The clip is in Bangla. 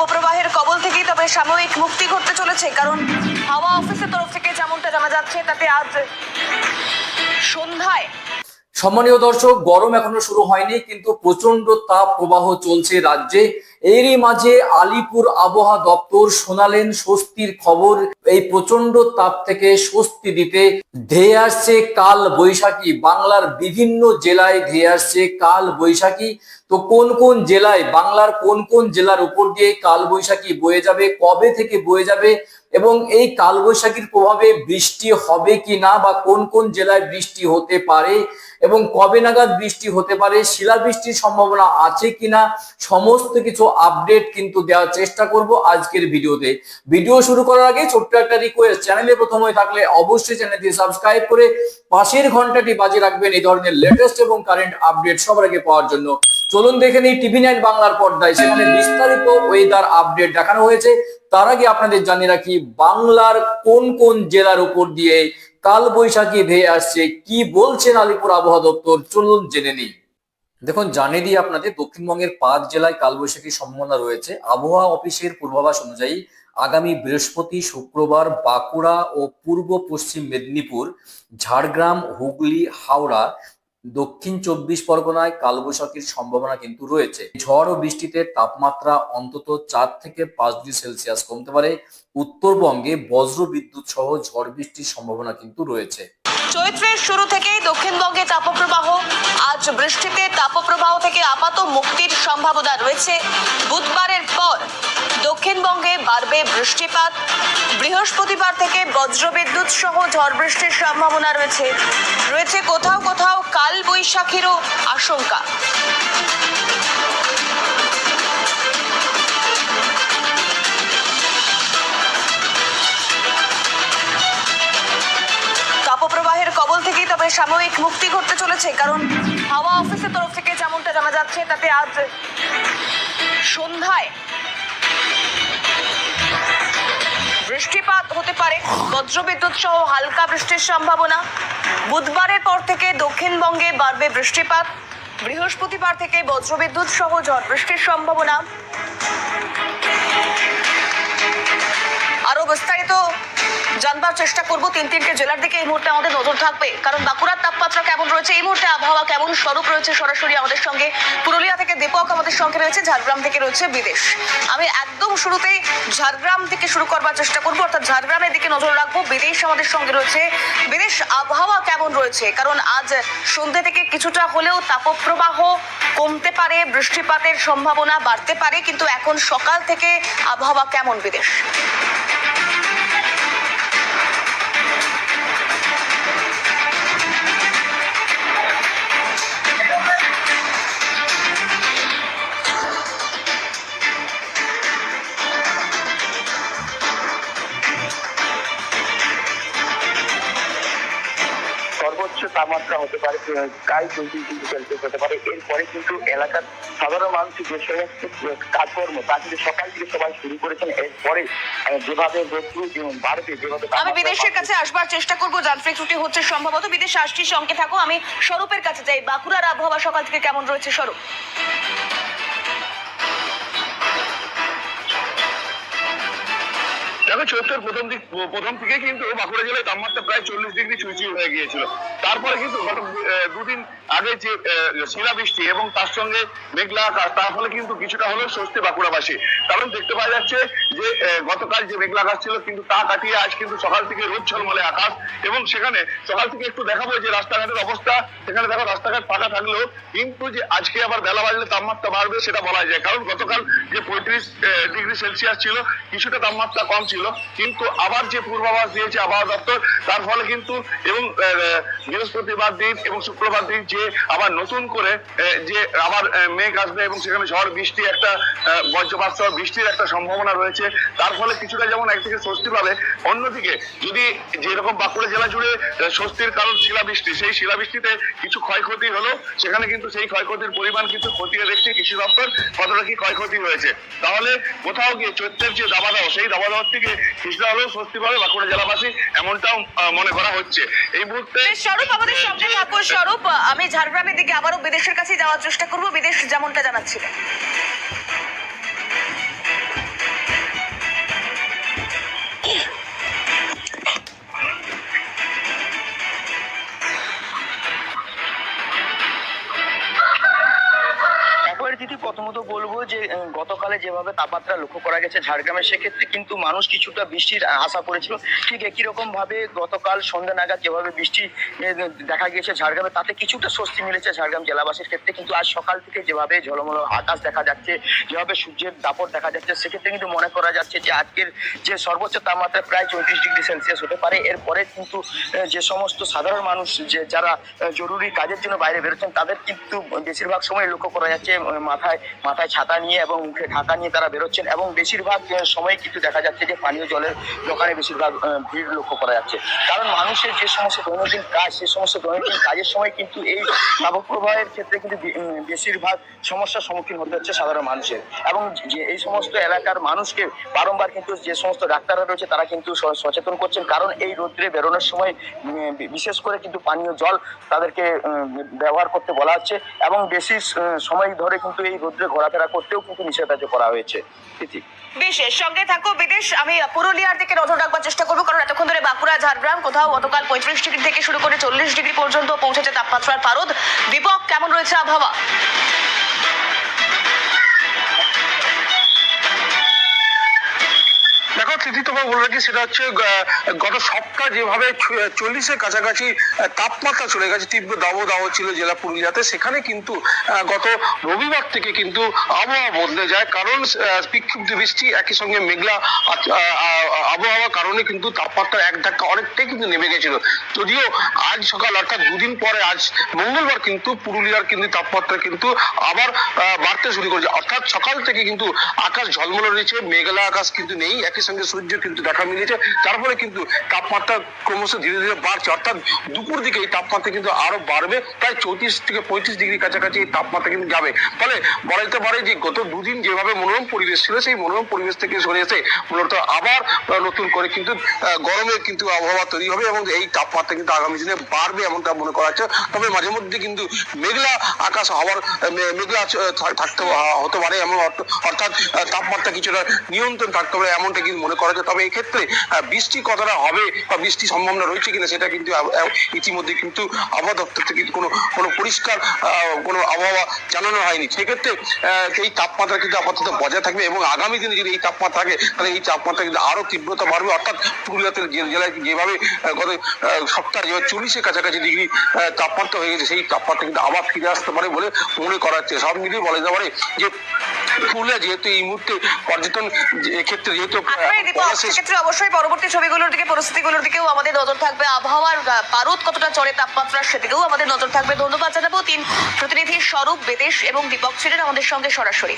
তাপপ্রবাহের কবল থেকেই তবে সাময়িক মুক্তি ঘটতে চলেছে, কারণ হাওয়া অফিসের তরফ থেকে যেমনটা জানা যাচ্ছে, তাতে আজ সন্ধ্যায় সম্মানীয় দর্শক, গরম এখনও শুরু হয়নি, কিন্তু প্রচণ্ড তাপ প্রবাহ চলছে রাজ্যে। এরই মাঝে আলিপুর আবহাওয়া দপ্তর শোনালেন স্বস্তির খবর। এই প্রচণ্ড তাপ থেকে স্বস্তি দিতে ধেয়ে আসছে কাল বৈশাখী বাংলার বিভিন্ন জেলায় ধেয়ে আসছে কাল বৈশাখী তো কোন কোন জেলায়, বাংলার কোন কোন জেলার উপর দিয়ে কাল বৈশাখী বয়ে যাবে, কবে থেকে বয়ে যাবে এবং এই কালবৈশাখীর প্রভাবে বৃষ্টি হবে কি না বা কোন কোন জেলায় বৃষ্টি হতে পারে এবং কবে নাগাদ বৃষ্টি হতে পারে, শিলাবৃষ্টির সম্ভাবনা আছে কিনা সমস্ত কিছু আপডেট কিন্তু দেওয়ার চেষ্টা করব আজকের ভিডিওতে। ভিডিও শুরু করার আগে ছোট্ট একটা রিকোয়েস্ট চ্যানেলে প্রথম হয়ে থাকলে অবশ্যই চ্যানেলটি সাবস্ক্রাইব করে পাশের ঘন্টাটি বাজে রাখবেন এই ধরনের লেটেস্ট এবং কারেন্ট আপডেট সবার আগে পাওয়ার জন্য। চলুন দেখে নিই টিভি নাইন বাংলার পর্দায়, সেখানে বিস্তারিত ওয়েদার আপডেট দেখানো হয়েছে। তার আগে আপনাদের জানিয়ে রাখি, বাংলার কোন কোন জেলার উপর দিয়ে কাল বৈশাখী ধেয়ে আসছে, কি বলছেন আলিপুর আবহাওয়া দপ্তর? চলুন জেনে নিই। দেখুন, জানিয়ে দিই আপনাদের, দক্ষিণবঙ্গের পাঁচ জেলায় কালবৈশাখীর সম্ভাবনা রয়েছে। আবহাওয়া অফিসের পূর্বাভাস অনুযায়ী আগামী বৃহস্পতি, শুক্রবার বাঁকুড়া ও পূর্ব পশ্চিম মেদিনীপুর, ঝাড়গ্রাম, হুগলি, হাওড়া, দক্ষিণ চব্বিশ পরগনায় কালবৈশাখীর সম্ভাবনা কিন্তু রয়েছে। ঝড় ও বৃষ্টিতে তাপমাত্রা অন্তত চার থেকে পাঁচ ডিগ্রি সেলসিয়াস কমতে পারে। উত্তরবঙ্গে বজ্র বিদ্যুৎ সহ ঝড় বৃষ্টির সম্ভাবনা কিন্তু রয়েছে। চৈত্রের শুরু থেকেই দক্ষিণবঙ্গে তাপপ্রবাহ। আজ বৃষ্টিতে তাপপ্রবাহ থেকে আপাত মুক্তির সম্ভাবনা রয়েছে। বুধবারের পর দক্ষিণবঙ্গে বাড়বে বৃষ্টিপাত। বৃহস্পতিবার থেকে বজ্রবিদ্যুৎ সহ ঝড় বৃষ্টির সম্ভাবনা রয়েছে। রয়েছে কোথাও কোথাও কাল বৈশাখীরও আশঙ্কা। সাময়িক মুক্তি ঘটতে চলেছে, কারণ হাওয়া অফিসের তরফ থেকে যেমনটা জানা যাচ্ছে, তাতে আজ সন্ধ্যায় বৃষ্টিপাত হতে পারে। বজ্রবিদ্যুৎ সহ হালকা বৃষ্টির সম্ভাবনা। বুধবারের পর থেকে দক্ষিণবঙ্গে বাড়বে বৃষ্টিপাত। বৃহস্পতিবার থেকে বজ্রবিদ্যুৎ সহ ঝড় বৃষ্টির সম্ভাবনা। আরও বিস্তারিত জানবার চেষ্টা করব। তিন তিনটে জেলার দিকে এই মুহূর্তে আমাদের নজর থাকবে। কারণ বাঁকুড়ার তাপমাত্রা কেমন রয়েছে? এই মুহূর্তে আবহাওয়া কেমন স্বরূপ রয়েছে সরাসরি আমাদের সঙ্গে? পুরুলিয়া থেকে দীপক আমাদের সঙ্গে রয়েছে, ঝাড়গ্রাম থেকে রয়েছে বিদেশ। আমি একদম শুরুতেই ঝাড়গ্রাম থেকে শুরু করবার চেষ্টা করব। অর্থাৎ ঝাড়গ্রামের দিকে নজর রাখব। বিদেশ আমাদের সঙ্গে রয়েছে। বিদেশ আবহাওয়া কেমন রয়েছে? কারণ আজ সন্ধ্যে থেকে কিছুটা হলেও তাপপ্রবাহ কমতে পারে, বৃষ্টিপাতের সম্ভাবনা বাড়তে পারে। কিন্তু এখন সকাল থেকে আবহাওয়া কেমন বিদেশ? সর্বোচ্চ তাপমাত্রা হতে পারে প্রায় চল্লিশ ডিগ্রি সেলসিয়াস হতে পারে। এরপরে কিন্তু এলাকার সাধারণ মানুষ যে সমস্ত কাজকর্ম তা কিন্তু সকাল থেকে সবাই শুরু করেছেন। এরপরে যেভাবে বাড়বে যেভাবে আমি বিদেশের কাছে আসবার চেষ্টা করব যান্ত্রিক ত্রুটি হচ্ছে সম্ভবত। বিদেশে আসছি সঙ্গে থাকো। আমি স্বরূপের কাছে যাই। বাঁকুড়ার আবহাওয়া সকাল থেকে কেমন রয়েছে স্বরূপ? দেখো চৈত্রের প্রথম দিক, প্রথম থেকে কিন্তু বাঁকুড়া জেলায় তাপমাত্রা প্রায় চল্লিশ ডিগ্রি ছুঁই হয়ে গিয়েছিল। তারপরে কিন্তু গত দুদিন আগে যে শিলাবৃষ্টি এবং তার সঙ্গে মেঘলা আকাশ, তার ফলে কিন্তু কিছুটা হলেও স্বস্তি বাঁকুড়াবাসী। কারণ দেখতে পাওয়া যাচ্ছে যে গতকাল যে মেঘলা আকাশ ছিল, কিন্তু তা কাটিয়ে আজ কিন্তু সকাল থেকে রোদ ঝলমলে আকাশ এবং সেখানে সকাল থেকে একটু দেখাবো যে রাস্তাঘাটের অবস্থা। সেখানে দেখো রাস্তাঘাট ফাঁকা থাকলেও কিন্তু যে আজকে আবার বেলা বাজলে তাপমাত্রা বাড়বে সেটা বলা যায়। কারণ গতকাল যে পঁয়ত্রিশ ডিগ্রি সেলসিয়াস ছিল, কিছুটা তাপমাত্রা কম ছিল। কিন্তু আবার যে পূর্বাভাস দিয়েছে আবহাওয়া দপ্তর, তার ফলে কিন্তু এবং বৃহস্পতিবার দিন এবং শুক্রবার দিন যে আবার নতুন করে যে আবার মেঘ আসবে এবং সেখানে ঝড়, বৃষ্টি একটা বজ্রপাত সহ বৃষ্টির একটা সম্ভাবনা রয়েছে। তার ফলে কিছুটা যেমন একদিকে স্বস্তি পাবে, অন্যদিকে যদি যেরকম বাঁকুড়া জেলা জুড়ে স্বস্তির কারণ শিলাবৃষ্টি, সেই শিলাবৃষ্টিতে কিছু ক্ষয়ক্ষতি হলো সেখানে কিন্তু সেই ক্ষয়ক্ষতির পরিমাণ কিন্তু খতিয়ে দেখছে কৃষি দপ্তর, কতটা কি ক্ষয়ক্ষতি হয়েছে। তাহলে কোথাও গিয়ে চৈত্রের যে দাবাদাহ, সেই দাবাদাহ থেকে কিছুটা হলেও স্বস্তি পাবে বাঁকুড়া জেলাবাসী, এমনটাও মনে করা হচ্ছে। এই মুহূর্তে আমাদের সঙ্গে থাকো স্বরূপ, আমি ঝাড়গ্রামের দিকে আবারও বিদেশের কাছে যাওয়ার চেষ্টা করব, বিদেশ যেমনটা জানাচ্ছিল প্রথমত বলব যে গতকালে যেভাবে তাপমাত্রা লক্ষ্য করা গেছে ঝাড়গ্রামে সেক্ষেত্রে কিন্তু মানুষ কিছুটা বৃষ্টির আশা করেছিল। ঠিক একই রকম ভাবে গতকাল সন্ধ্যা নাগাদ যেভাবে বৃষ্টি দেখা গিয়েছে ঝাড়গ্রামে, তাতে কিছুটা স্বস্তি মিলেছে ঝাড়গ্রাম জেলাবাসীর ক্ষেত্রে। কিন্তু আজ সকাল থেকে যেভাবে ঝলমল আকাশ দেখা যাচ্ছে, যেভাবে সূর্যের দাপট দেখা যাচ্ছে, সেক্ষেত্রে কিন্তু মনে করা যাচ্ছে যে, আজকের যে সর্বোচ্চ তাপমাত্রা প্রায় চৌত্রিশ ডিগ্রি সেলসিয়াস হতে পারে। এরপরে কিন্তু যে সমস্ত সাধারণ মানুষ যে, যারা জরুরি কাজের জন্য বাইরে বেরোচ্ছেন, তাদের কিন্তু বেশিরভাগ সময় লক্ষ্য করা যাচ্ছে মাথায় মাথায় ছাতা নিয়ে এবং মুখে ঢাকা নিয়ে তারা বেরোচ্ছেন এবং বেশিরভাগ সময় কিন্তু দেখা যাচ্ছে যে পানীয় জলের দোকানে বেশিরভাগ ভিড় লক্ষ্য করা যাচ্ছে। কারণ মানুষের যে সমস্ত দৈনন্দিন কাজ, সে সমস্ত দৈনন্দিন কাজের সময় কিন্তু এই তাপপ্রবাহের ক্ষেত্রে কিন্তু বেশিরভাগ সমস্যার সম্মুখীন হতে হচ্ছে সাধারণ মানুষের। এবং যে এই সমস্ত এলাকার মানুষকে বারংবার কিন্তু যে সমস্ত ডাক্তাররা রয়েছে, তারা কিন্তু সচেতন করছেন। কারণ এই রোদ্রে বেরোনোর সময় বিশেষ করে কিন্তু পানীয় জল তাদেরকে ব্যবহার করতে বলা হচ্ছে এবং বেশি সময় ধরে কিন্তু এই রোদ্রে ঘোরাফেরা করতেও কিন্তু নিষেধাজ্ঞা করা হয়েছে। বিশেষ সঙ্গে থাকো, বিদেশ, আমি পুরুলিয়ার দিকে নজর রাখবার চেষ্টা করব, কারণ এতক্ষণ ধরে বাঁকুড়া, ঝাড়গ্রাম, কোথাও গতকাল পঁয়ত্রিশ ডিগ্রি থেকে শুরু করে চল্লিশ ডিগ্রি পর্যন্ত পৌঁছেছে তাপমাত্রার পারদ। দীপক, কেমন রয়েছে আবহাওয়া? তোমার বলে রাখি সেটা হচ্ছে গত সপ্তাহ যেভাবে চল্লিশের কাছাকাছি তাপমাত্রা চলে গেছে, তীব্র দাবদাহ ছিল জেলা পুরুলিয়াতে, সেখানে কিন্তু গত রবিবার থেকে কিন্তু আবহাওয়া বদলে যায়। কারণ বিক্ষিপ্ত বৃষ্টি একই সঙ্গে মেঘলা, আ- আ- আ- আবহাওয়ার কারণে কিন্তু তাপমাত্রা এক ধাক্কা অনেকটাই কিন্তু নেমে গেছিল। যদিও আজ সকাল, অর্থাৎ দুদিন পরে আজ মঙ্গলবার কিন্তু পুরুলিয়ার কিন্তু তাপমাত্রা কিন্তু আবার বাড়তে শুরু করেছে। অর্থাৎ সকাল থেকে কিন্তু আকাশ ঝলমলে রয়েছে, মেঘলা আকাশ কিন্তু নেই, একই সঙ্গে সূর্য কিন্তু দেখা মিলেছে। ফলে কিন্তু তাপমাত্রা ক্রমশ ধীরে ধীরে বাড়ছে। অর্থাৎ দুপুর দিকে এই তাপমাত্রা কিন্তু আরও বাড়বে। প্রায় চৌত্রিশ থেকে পঁয়ত্রিশ ডিগ্রি কাছাকাছি এই তাপমাত্রা কিন্তু যাবে। ফলে বলা যেতে পারে যে গত দুদিন যেভাবে মনোরম পরিবেশ ছিল, সেই মনোরম পরিবেশ থেকে সরে এসে মূলত আবার নতুন করে কিন্তু গরমের কিন্তু আবহাওয়া তৈরি হবে এবং এই তাপমাত্রা কিন্তু আগামী দিনে বাড়বে এমনটা মনে করা হচ্ছে। তবে মাঝে মধ্যে কিন্তু মেঘলা আকাশ হওয়ার মেঘলা থাকতে হতে পারে এমন অর্থাৎ তাপমাত্রা কিছুটা নিয়ন্ত্রণ থাকতে পারে এমনটা কিন্তু মনে করা হচ্ছে। তবে এই ক্ষেত্রে আহ, বৃষ্টি কতটা হবে বা বৃষ্টির সম্ভাবনা রয়েছে কিনা সেটা কিন্তু ইতিমধ্যে কিন্তু আবহাওয়া দপ্তর থেকে কোনো কোনো পরিষ্কার কোনো আবহাওয়া জানানো হয়নি। সেক্ষেত্রে এই তাপমাত্রা কিন্তু আপাতত বজায় থাকবে এবং আগামী দিনে যদি এই তাপমাত্রা থাকে তাহলে এই তাপমাত্রা কিন্তু আরও তীব্রতা বাড়বে। অর্থাৎ পুরুলিয়াতে জেলায় যেভাবে গত সপ্তাহে যেভাবে চল্লিশের কাছাকাছি ডিগ্রি তাপমাত্রা হয়ে গেছে সেই তাপমাত্রা কিন্তু আবার ফিরে আসতে পারে বলে মনে করা হচ্ছে সব মিলিয়ে বলা যেতে পারে যে পুরুলিয়া যেহেতু এই মুহূর্তে পর্যটন ক্ষেত্রে যেহেতু বলা শেষ সেক্ষেত্রে অবশ্যই পরবর্তী ছবিগুলোর দিকে পরিস্থিতিগুলোর দিকেও আমাদের নজর থাকবে। আবহাওয়ার পারদ কতটা চড়ে তাপমাত্রা সেদিকেও আমাদের নজর থাকবে। ধন্যবাদ জানাব তিন প্রতিনিধি স্বরূপ বেদেশ এবং দীপক ছিলেন আমাদের সঙ্গে সরাসরি।